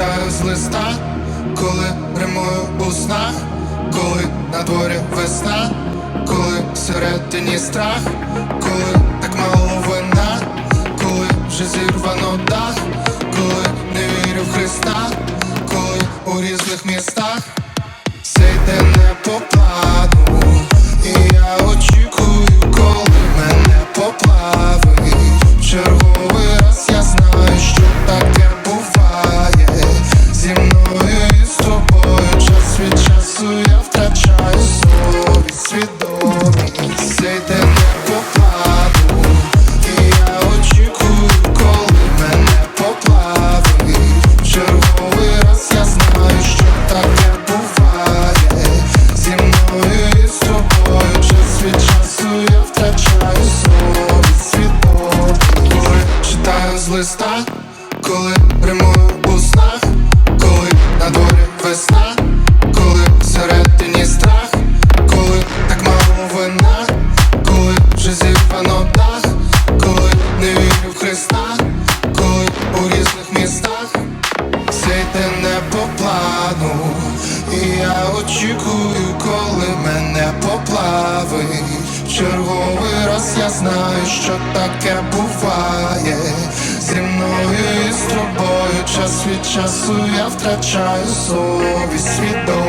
читаю з листа, коли римую у снах, коли на дворі весна, коли всередині страх, коли так мало вина, коли вже зірвано дах, коли не вірю в Христа, коли у різних містах. Все йде не по плану, і я очікую, часу я втрачаю совість, свідомість. Все йде не по плану, і я очікую, коли мене поплавить. Черговий раз я знаю, що таке буває зі мною і з тобою. Час від часу я втрачаю совість, свідомість. Коли читаю з листа, коли римую у снах, коли на дворі весна, очікую, коли мене поплавить. Черговий раз я знаю, що таке буває зі мною і з тобою. Час від часу я втрачаю совість, свідомість.